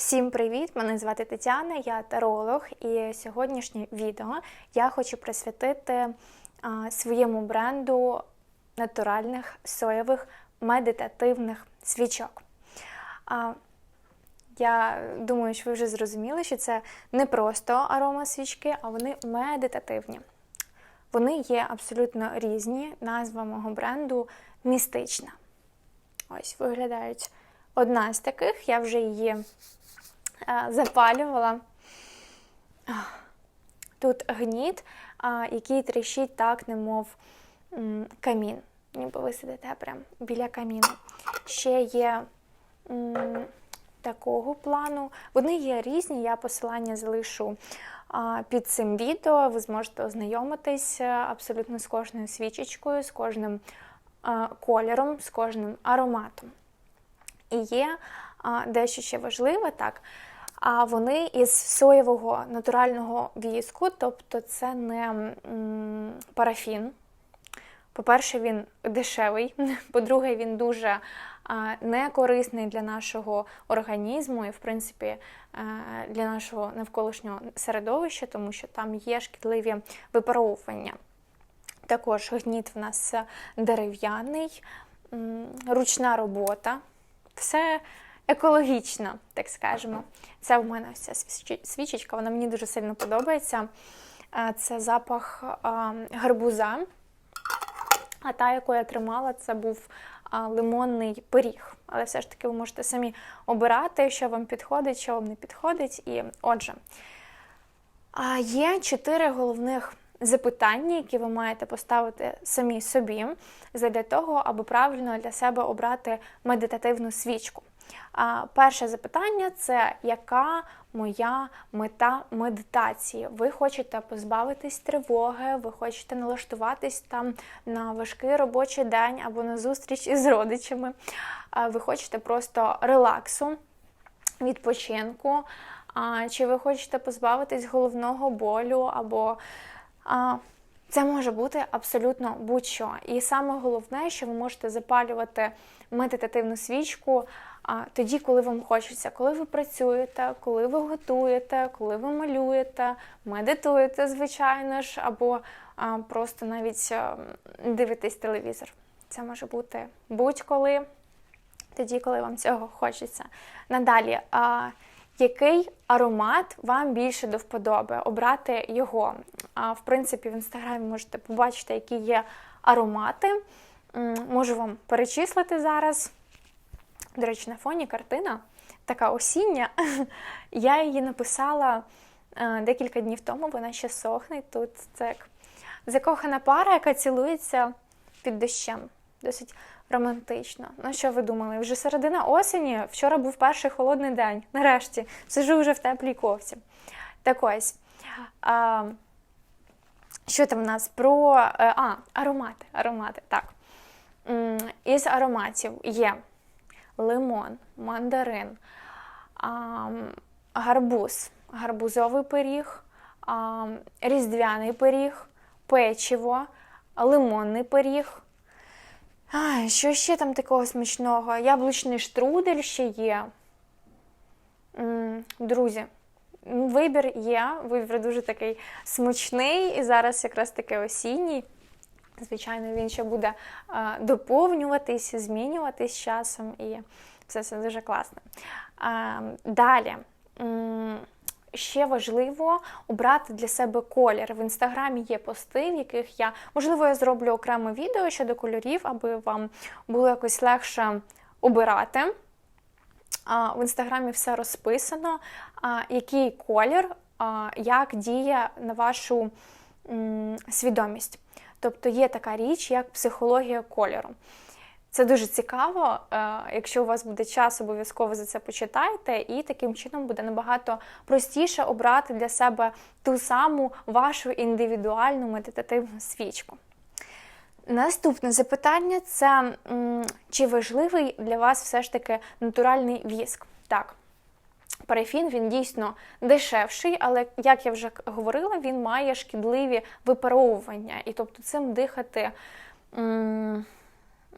Всім привіт! Мене звати Тетяна, я таролог, і сьогоднішнє відео я хочу присвятити своєму бренду натуральних соєвих медитативних свічок. Я думаю, що ви вже зрозуміли, що це не просто аромасвічки, а вони медитативні. Вони є абсолютно різні. Назва мого бренду містична. Ось виглядають одна з таких, я вже її е, запалювала. Тут гніт, який тріщить так, немов камін. Ніби ви сидите прямо біля каміну. Ще є м, такого плану. Вони є різні, я посилання залишу під цим відео. Ви зможете ознайомитись е, абсолютно з кожною свічечкою, з кожним а, кольором, з кожним ароматом. І є дещо ще важливе, так. А вони із соєвого натурального віску, тобто це не м, парафін. По-перше, він дешевий, по-друге, він дуже некорисний для нашого організму і, в принципі, е, для нашого навколишнього середовища, тому що там є шкідливі випаровування. Також гніт в нас дерев'яний, ручна робота. Все екологічно, так скажемо. Це в мене ось свічечка, вона мені дуже сильно подобається. Е, Це запах гарбуза. А та, яку я тримала, це був лимонний пиріг. Але все ж таки ви можете самі обирати, що вам підходить, що вам не підходить. І отже, є чотири головних запитання, які ви маєте поставити самі собі, для того, аби правильно для себе обрати медитативну свічку. Перше запитання це яка моя мета медитації? Ви хочете позбавитись тривоги, ви хочете налаштуватись там на важкий робочий день або на зустріч із родичами, ви хочете просто релаксу, відпочинку, чи ви хочете позбавитись головного болю або це може бути абсолютно будь-що. І саме головне, що ви можете запалювати медитативну свічку тоді, коли вам хочеться, коли ви працюєте, коли ви готуєте, коли ви малюєте, медитуєте, звичайно ж, або просто навіть дивитесь телевізор. Це може бути будь-коли, тоді, коли вам цього хочеться. Надалі. Який аромат вам більше до вподоби? Обрати його. В принципі, в інстаграмі можете побачити, які є аромати. Можу вам перечислити зараз. До речі, на фоні картина така осіння. Я її написала е, декілька днів тому, вона ще сохне. Тут це як закохана пара, яка цілується під дощем. Досить романтично. Ну, що ви думали? Вже середина осені, вчора був перший холодний день. Нарешті сижу вже в теплій ковці. Так ось. Що там в нас про е, а, аромати. аромати, так. Із ароматів є лимон, мандарин, гарбуз, гарбузовий пиріг, різдвяний пиріг, печиво, лимонний пиріг. Що ще там такого смачного? Яблучний штрудель ще є. Друзі, вибір є, вибір дуже такий смачний, і зараз якраз таки осінній. Звичайно, він ще буде е, доповнюватись, змінюватись з часом, і це все дуже класно. Е, Далі. Ще важливо обрати для себе колір. В інстаграмі є пости, в яких я, можливо, я зроблю окреме відео щодо кольорів, аби вам було якось легше обирати. В інстаграмі все розписано, який колір, як діє на вашу свідомість. Тобто є така річ, як психологія кольору. Це дуже цікаво. е, Якщо у вас буде час, обов'язково за це почитайте, і таким чином буде набагато простіше обрати для себе ту саму вашу індивідуальну медитативну свічку. Наступне запитання це чи важливий для вас все ж таки натуральний віск? Так. Парафін він дійсно дешевший, але, як я вже говорила, він має шкідливі випаровування. І тобто цим дихати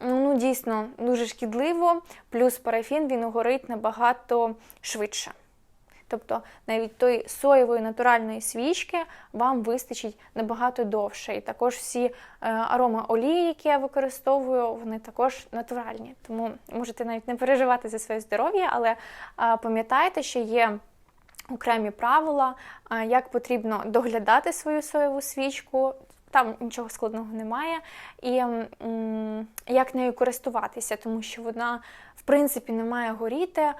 ну, дійсно дуже шкідливо, плюс парафін він горить набагато швидше. Тобто навіть тої соєвої натуральної свічки вам вистачить набагато довше. І також всі е, арома олії, які я використовую, вони також натуральні. Тому можете навіть не переживати за своє здоров'я, але е, пам'ятайте, що є окремі правила, як потрібно доглядати свою соєву свічку. Там нічого складного немає, і як нею користуватися, тому що вона в принципі не має горіти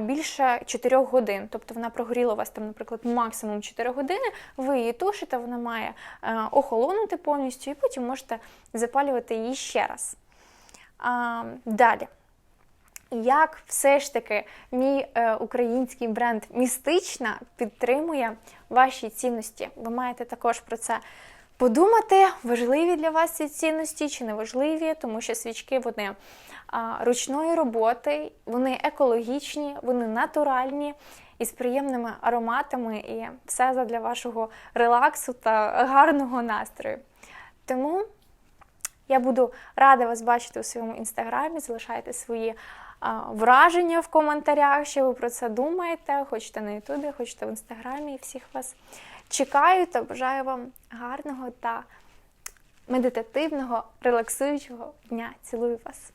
більше 4 годин. Тобто вона прогоріла у вас там, наприклад, максимум 4 години. Ви її тушите, вона має е, охолонути повністю, і потім можете запалювати її ще раз. Далі. Як все ж таки мій е, український бренд Містична підтримує ваші цінності? Ви маєте також про це подумати, важливі для вас ці цінності чи не важливі, тому що свічки вони ручної роботи, вони екологічні, вони натуральні і з приємними ароматами, і все задля вашого релаксу та гарного настрою. Тому я буду рада вас бачити у своєму інстаграмі. Залишайте свої враження в коментарях, що ви про це думаєте. Хочете на Ютубі, хочете в інстаграмі. Всіх вас чекаю та бажаю вам гарного та медитативного, релаксуючого дня. Цілую вас!